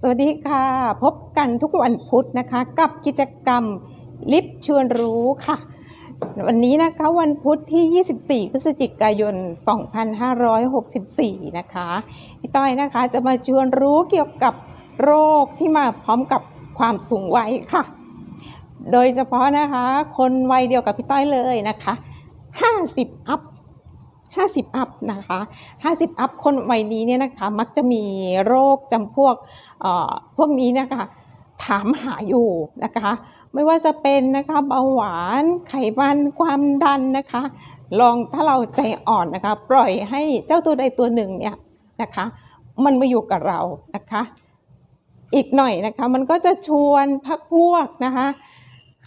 สวัสดีค่ะ พบกันทุกวันพุธนะคะ กับกิจกรรมลิฟชวนรู้ค่ะ วันนี้นะคะวันพุธที่ 24 พฤศจิกายน 2564 นะคะพี่ต้อยนะคะจะมาชวนรู้เกี่ยวกับโรคที่มาพร้อมกับความสูงวัยค่ะ โดยเฉพาะนะคะ คนวัยเดียวกับพี่ต้อยเลยนะคะ 50 อัพ 50 อัพนะคะ 50 อัพคนวัยนี้เนี่ยนะคะมักจะมีโรคจำพวกเอ่อพวกนี้นะคะถามหาอยู่นะคะ ไม่ว่าจะเป็นนะคะเบาหวานไขมันความดันนะคะ ลองถ้าเราใจอ่อนนะคะ ปล่อยให้เจ้าตัวใดตัวหนึ่งเนี่ยนะคะ มันมาอยู่กับเรานะคะ อีกหน่อยนะคะ มันก็จะชวนพักพวกนะคะ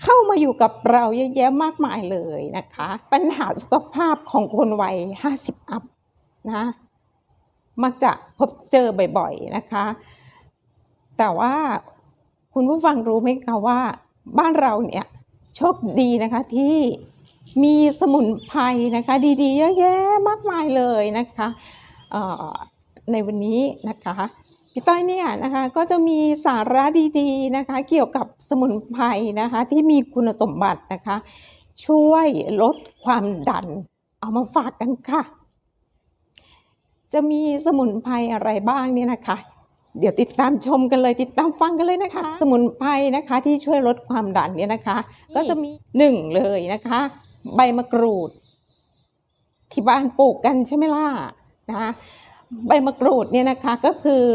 เข้ามาอยู่กับเราเยอะแยะมากมายเลยนะคะ ปัญหาสุขภาพของคนวัย 50 อัพนะมักจะพบเจอบ่อยๆนะคะ แต่ว่าคุณผู้ฟังรู้ไหมคะว่าบ้านเราเนี่ยโชคดีนะคะที่มีสมุนไพรนะคะ ดีๆเยอะแยะมากมายเลยนะคะในวันนี้นะคะ พี่ต้อยเนี่ยนะคะก็จะมีสาระดีๆนะคะ เกี่ยวกับสมุนไพรนะคะ ที่มีคุณสมบัตินะคะ ช่วยลดความดัน เอามาฝากกันค่ะ จะมีสมุนไพรอะไรบ้างเนี่ยนะคะ เดี๋ยวติดตามชมกันเลยติดตามฟังกันเลยนะคะ สมุนไพรนะคะที่ช่วยลดความดันเนี่ยนะคะ ก็จะมีหนึ่งเลยนะคะ ใบมะกรูด ที่บ้านปลูกกันใช่ไหมล่ะนะคะ ใบมะกรูดเนี่ยนะคะก็คือ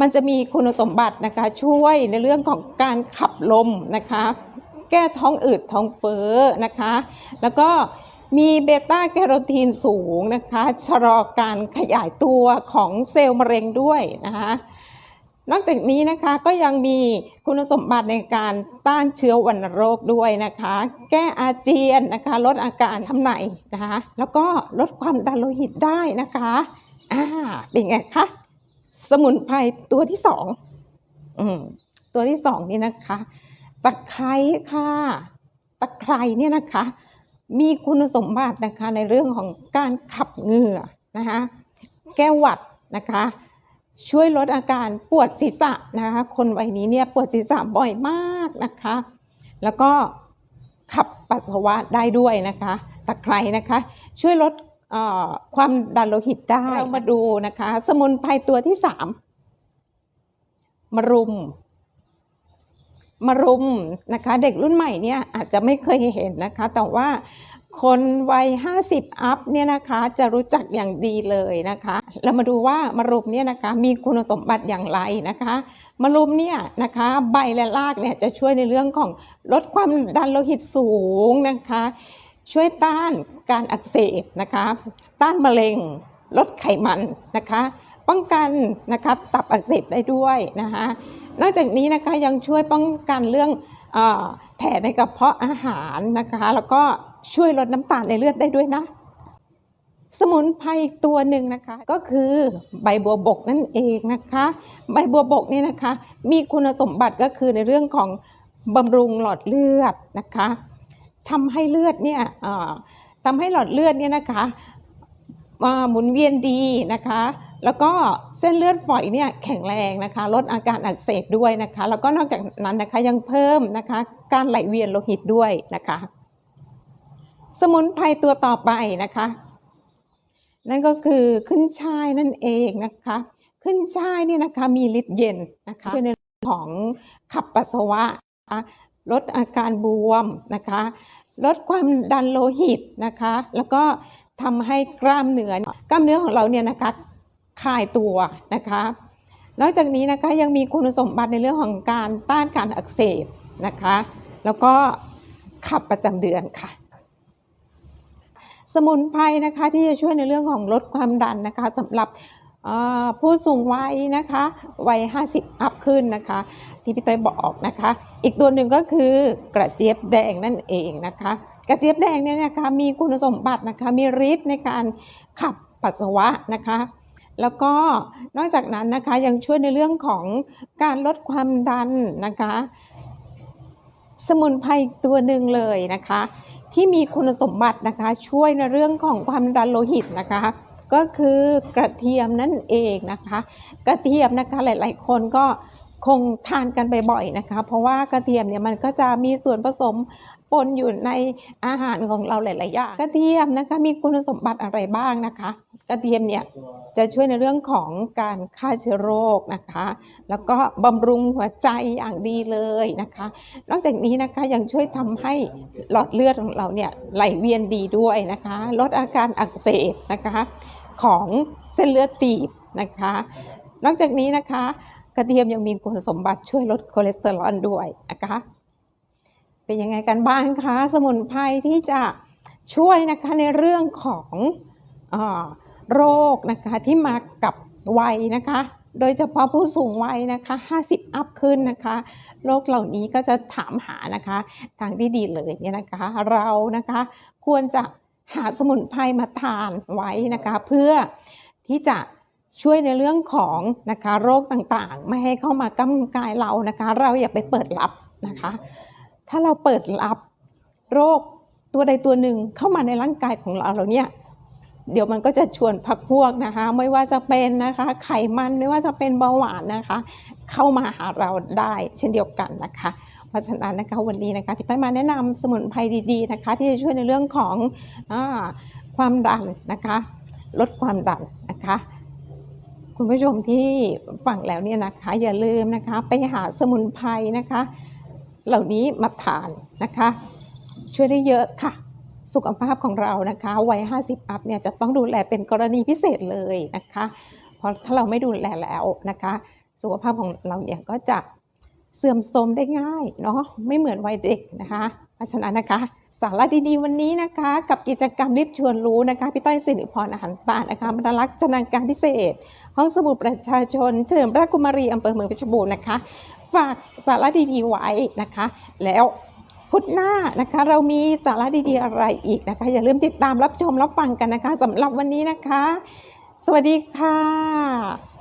มันจะมีคุณสมบัตินะคะช่วยในเรื่องของการขับลมนะคะ แก้ท้องอืดท้องเฟ้อนะคะ แล้วก็มีเบต้าแคโรทีนสูงนะคะชะลอการขยายตัวของเซลล์มะเร็งด้วยนะคะนอกจากนี้นะคะก็ยังมีคุณสมบัติในการต้านเชื้อวัณโรคด้วยนะคะ แก้อาเจียนนะคะ ลดอาการช้ำในนะคะ แล้วก็ลดความดันโลหิตได้นะคะ อ่าเป็นไงคะสมุนไพรตัวที่สองอืมตัวที่สองนี่นะคะ ตะไคร้ค่ะ ตะไคร้เนี่ยนะคะ มีคุณสมบัตินะคะในเรื่องของการขับเหงื่อนะคะแก้หวัดนะคะ ช่วยลดอาการปวดศีรษะนะคะ คนวัยนี้เนี่ยปวดศีรษะบ่อยมากนะคะ แล้วก็ขับปัสสาวะได้ด้วยนะคะ ตะไคร้นะคะ ช่วยลด ความดันโลหิตได้ เรามาดูนะคะ สมุนไพรตัวที่สามมะรุมมารุมนะคะ เด็กรุ่นใหม่เนี่ยอาจจะไม่เคยเห็นนะคะ แต่ว่าคนวัย 50 อัพเนี่ยนะคะจะรู้จักอย่างดีเลยนะคะ เรามาดูว่ามารุมเนี่ยนะคะมีคุณสมบัติอย่างไรนะคะมารุมเนี่ยนะคะ ใบและรากเนี่ยจะช่วยในเรื่องของลดความดันโลหิตสูงนะคะ ช่วยต้านการอักเสบนะคะ ต้านมะเร็งลดไขมันนะคะ ป้องกันนะคะตับอักเสบได้ด้วยนะคะนอกจากนี้นะคะยังช่วยป้องกันเรื่องอแผลในกระเพาะอาหารนะคะ แล้วก็ช่วยลดน้ำตาลในเลือดได้ด้วยนะ สมุนไพรอีกตัวหนึ่งนะคะ ก็คือใบบัวบกนั่นเองนะคะ ใบบัวบกเนี่ยนะคะ มีคุณสมบัติก็คือในเรื่องของบำรุงหลอดเลือดนะคะ ทำให้เลือดเนี่ยทำให้หลอดเลือดเนี่ยนะคะอ่าหมุนเวียนดีนะคะ แล้วก็เส้นเลือดฝอยเนี่ยแข็งแรงนะคะ ลดอาการอักเสบด้วยนะคะ แล้วก็นอกจากนั้นนะคะยังเพิ่มนะคะการไหลเวียนโลหิตด้วยนะคะ สมุนไพรตัวต่อไปนะคะ นั่นก็คือขึ้นช่ายนั่นเองนะคะ ขึ้นช่ายเนี่ยนะคะมีฤทธิ์เย็นนะคะช่วยในเรื่องของขับปัสสาวะะลดอาการบวมนะคะ ลดความดันโลหิตนะคะ แล้วก็ทำให้กล้ามเนื้อกล้ามเนื้อของเราเนี่ยนะคะคลายตัวนะคะนอกจากนี้นะคะยังมีคุณสมบัติในเรื่องของการต้านการอักเสบนะคะ แล้วก็ขับประจำเดือนค่ะ สมุนไพรนะคะที่จะช่วยในเรื่องของลดความดันนะคะสำหรับ ผู้สูงวัยนะคะวัย 50 อัพขึ้นนะคะ ที่พี่เต้ยบอกนะคะ อีกตัวหนึ่งก็คือกระเจี๊ยบแดงนั่นเองนะคะ กระเจี๊ยบแดงเนี่ยนะคะมีคุณสมบัตินะคะมีฤทธิ์ในการขับปัสสาวะนะคะ แล้วก็นอกจากนั้นนะคะยังช่วยในเรื่องของการลดความดันนะคะ สมุนไพรตัวหนึ่งเลยนะคะ ที่มีคุณสมบัตินะคะช่วยในเรื่องของความดันโลหิตนะคะ ก็คือกระเทียมนั่นเองนะคะ กระเทียมนะคะหลาย ๆ คนก็คงทานกันบ่อยๆนะคะ เพราะว่ากระเทียมเนี่ยมันก็จะมีส่วนผสมปนอยู่ในอาหารของเราหลายๆอย่างกระเทียมนะคะมีคุณสมบัติอะไรบ้างนะคะ กระเทียมเนี่ยจะช่วยในเรื่องของการฆ่าเชื้อโรคนะคะ แล้วก็บำรุงหัวใจอย่างดีเลยนะคะ นอกจากนี้นะคะยังช่วยทำให้หลอดเลือดของเราเนี่ยไหลเวียนดีด้วยนะคะ ลดอาการอักเสบนะคะ ของเส้นเลือดตีบนะคะ นอกจากนี้นะคะ กระเทียมยังมีคุณสมบัติช่วยลดคอเลสเตอรอลด้วยนะคะ เป็นยังไงกันบ้างคะสมุนไพรที่จะช่วยนะคะในเรื่องของอโรคนะคะที่มากับวัยนะคะ โดยเฉพาะผู้สูงวัยนะคะ 50 อัพขึ้นนะคะ โรคเหล่านี้ก็จะถามหานะคะ ทางที่ดีเลยเนี่ยนะคะ เรานะคะควรจะ หาสมุนไพรมาทานไว้นะคะ เพื่อที่จะช่วยในเรื่องของนะคะโรคต่างๆ ไม่ให้เข้ามากำกายเรานะคะ เราอย่าไปเปิดรับนะคะ ถ้าเราเปิดรับโรคตัวใดตัวหนึ่งเข้ามาในร่างกายของเราเราเนี่ยเดี๋ยวมันก็จะชวนพักพวกนะคะ ไม่ว่าจะเป็นนะคะ ไขมันไม่ว่าจะเป็นเบาหวานนะคะ เข้ามาหาเราได้เช่นเดียวกันนะคะ เพราะฉะนั้นนะคะวันนี้นะคะพี่ต้อยมาแนะนำสมุนไพรดีๆนะคะที่จะช่วยในเรื่องของอความดันนะคะลดความดันนะคะคุณผู้ชมที่ฟังแล้วเนี่ยนะคะอย่าลืมนะคะไปหาสมุนไพรนะคะ เหล่านี้มาทานนะคะ ช่วยได้เยอะค่ะ สุขภาพของเรานะคะวัย 50 อัพเนี่ยจะต้องดูแลเป็นกรณีพิเศษเลยนะคะ เพราะถ้าเราไม่ดูแลแล้วนะคะ สุขภาพของเราเนี่ยก็จะ เสื่อมโทรมได้ง่ายเนาะไม่เหมือนวัยเด็กนะคะเพราะฉะนั้นนะคะ สาระดีๆวันนี้นะคะ กับกิจกรรมริบชวนรู้นะคะพี่ต้อยสิริพรอาหารป่านะคะบรรลักษ์จำนันการพิเศษ ห้องสมุดประชาชนเฉลิมราชกุมารีอำเภอเมืองเพชรบูรณ์นะคะ ฝากสาระดีๆไว้นะคะ แล้วพุธหน้านะคะเรามีสาระดีๆอะไรอีกนะคะ อย่าลืมติดตามรับชมรับฟังกันนะคะสำหรับวันนี้นะคะ สวัสดีค่ะ